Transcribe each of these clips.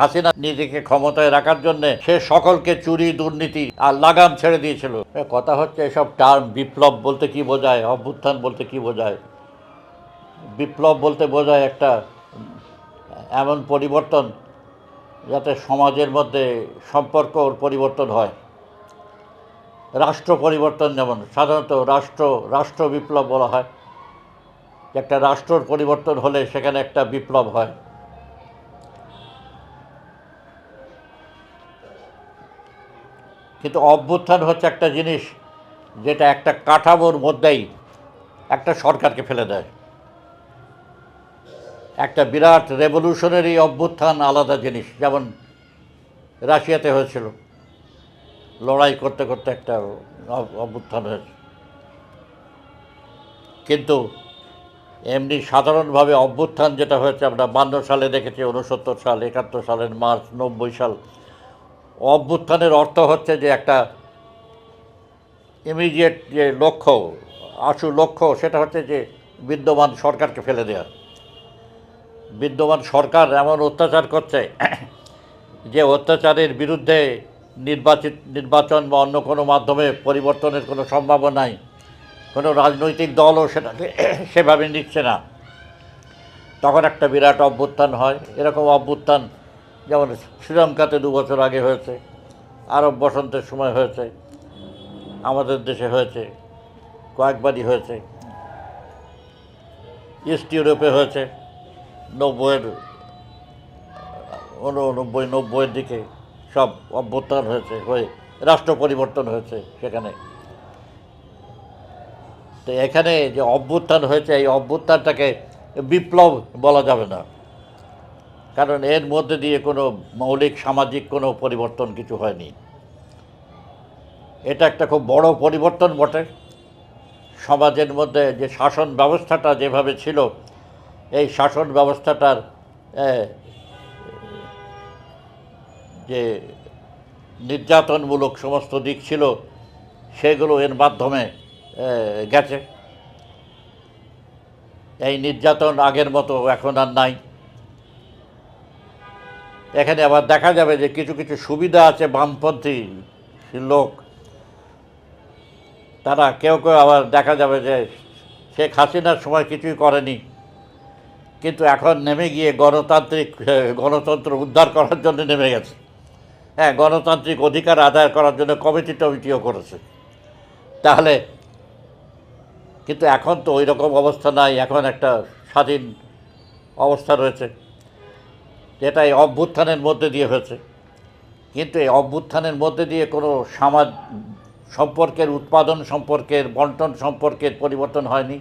হাসিনা নিজেকে ক্ষমতায় রাখার জন্য সে সকলকে চুরি, দুর্নীতি আর লাগাম ছেড়ে দিয়েছিল। কথা হচ্ছে এসব টার্ম বিপ্লব বলতে কি বোঝায়, অভ্যুত্থান বলতে কি বোঝায়? বিপ্লব বলতে বোঝায় একটা এমন পরিবর্তন যাতে সমাজের মধ্যে সম্পর্কর পরিবর্তন হয়। রাষ্ট্র পরিবর্তন যেমন, সাধারণত রাষ্ট্র রাষ্ট্র বিপ্লব বলা হয়। একটা রাষ্ট্রর পরিবর্তন হলে সেখানে একটা বিপ্লব হয়। কিন্তু অভ্যুত্থান হচ্ছে একটা জিনিস যেটা একটা কাঠামোর মধ্যেই একটা সরকারকে ফেলে দেয়। একটা বিরাট রেভলিউশনারি অভ্যুত্থান আলাদা জিনিস, যেমন রাশিয়াতে হয়েছিল। লড়াই করতে করতে একটা অভ্যুত্থান হয়েছে। কিন্তু এমনি সাধারণভাবে অভ্যুত্থান যেটা হয়েছে, আমরা বান্ন সালে দেখেছি উনসত্তর সাল, একাত্তর সালের মার্চ, নব্বই সাল অভ্যুত্থানের অর্থ হচ্ছে যে একটা ইমিডিয়েট যে লক্ষ্য, আশু লক্ষ্য, সেটা হচ্ছে যে বিদ্যমান সরকারকে ফেলে দেওয়া বিদ্যমান সরকার এমন অত্যাচার করছে যে অত্যাচারের বিরুদ্ধে নির্বাচিত, নির্বাচন বা অন্য কোনো মাধ্যমে পরিবর্তনের কোনো সম্ভাবনা নাই। কোনো রাজনৈতিক দলও সেটাকে সেভাবে নিচ্ছে না। তখন একটা বিরাট অভ্যুত্থান হয়। এরকম অভ্যুত্থান যেমন শ্রীলঙ্কাতে দু বছর আগে হয়েছে, আরব বসন্তের সময় হয়েছে, আমাদের দেশে হয়েছে, কয়েকবারই হয়েছে, ইস্ট ইউরোপে হয়েছে, নব্বইয়ের উননব্বই নব্বইয়ের দিকে সব অভ্যুত্থান হয়েছে হয়ে রাষ্ট্র পরিবর্তন হয়েছে সেখানে। তো এখানে যে অভ্যুত্থান হয়েছে, এই অভ্যুত্থানটাকে বিপ্লব বলা যাবে না। কারণ এর মধ্যে দিয়ে কোনো মৌলিক, সামাজিক কোনো পরিবর্তন কিছু হয়নি। এটা একটা খুব বড় পরিবর্তন বটে। সমাজের মধ্যে যে শাসন ব্যবস্থাটা যেভাবে ছিল, এই শাসন ব্যবস্থাটার যে নির্যাতনমূলক সমস্ত দিক ছিল, সেগুলো এর মাধ্যমে গেছে। এই নির্যাতন আগের মতো এখন আর নাই। এখানে আবার দেখা যাবে যে কিছু কিছু সুবিধা আছে বামপন্থী লোক। তারা কেউ কেউ আবার দেখা যাবে যে শেখ হাসিনার সময় কিছুই করেনি। কিন্তু এখন নেমে গিয়ে গণতান্ত্রিক, গণতন্ত্র উদ্ধার করার জন্য নেমে গেছে। হ্যাঁ গণতান্ত্রিক অধিকার আদায় করার জন্য কমিটি টমিটিও করেছে। তাহলে কিন্তু এখন তো ওই রকম অবস্থা নাই, এখন একটা স্বাধীন অবস্থা রয়েছে। যেটা এই অভ্যুত্থানের মধ্যে দিয়ে হয়েছে। কিন্তু এই অভ্যুত্থানের মধ্যে দিয়ে কোনো সমাজ সম্পর্কের উৎপাদন সম্পর্কের, বন্টন সম্পর্কের পরিবর্তন হয়নি।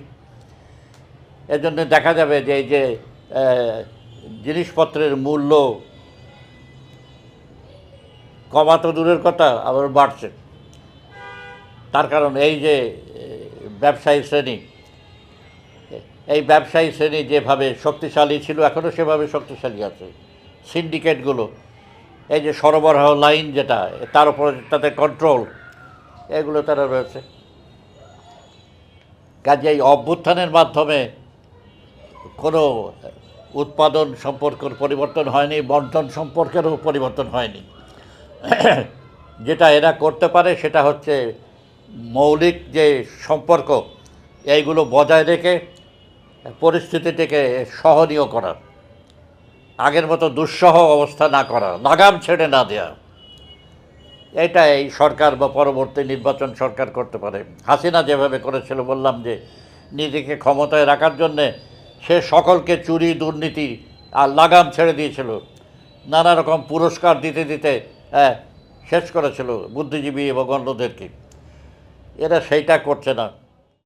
এজন্য দেখা যাবে যে এই যে জিনিসপত্রের মূল্য কমা তো দূরের কথা, আবার বাড়ছে। তার কারণ এই যে ব্যবসায়ী শ্রেণি, এই ব্যবসায়ী শ্রেণি যেভাবে শক্তিশালী ছিল এখনও সেভাবে শক্তিশালী আছে। সিন্ডিকেটগুলো, এই যে সরবরাহ লাইন যেটা, তার উপর তাদের কন্ট্রোল এগুলো তারা রয়েছে। কাজে এই অভ্যুত্থানের মাধ্যমে কোনো উৎপাদন সম্পর্কের পরিবর্তন হয়নি, বন্টন সম্পর্কেরও পরিবর্তন হয়নি। যেটা এরা করতে পারে সেটা হচ্ছে মৌলিক যে সম্পর্ক, এইগুলো বজায় রেখে পরিস্থিতিটিকে সহনীয় করা আগের মতো দুঃসহ অবস্থা না করা লাগাম ছেড়ে না দেওয়া এটা এই সরকার বা পরবর্তী নির্বাচন সরকার করতে পারে। হাসিনা যেভাবে করেছিল, বললাম যে, নিজেকে ক্ষমতায় রাখার জন্যে সে সকলকে চুরি, দুর্নীতি আর লাগাম ছেড়ে দিয়েছিল। নানা রকম পুরস্কার দিতে দিতে শেষ করেছিল বুদ্ধিজীবী এবং অন্যদেরকে। এরা সেইটা করছে না।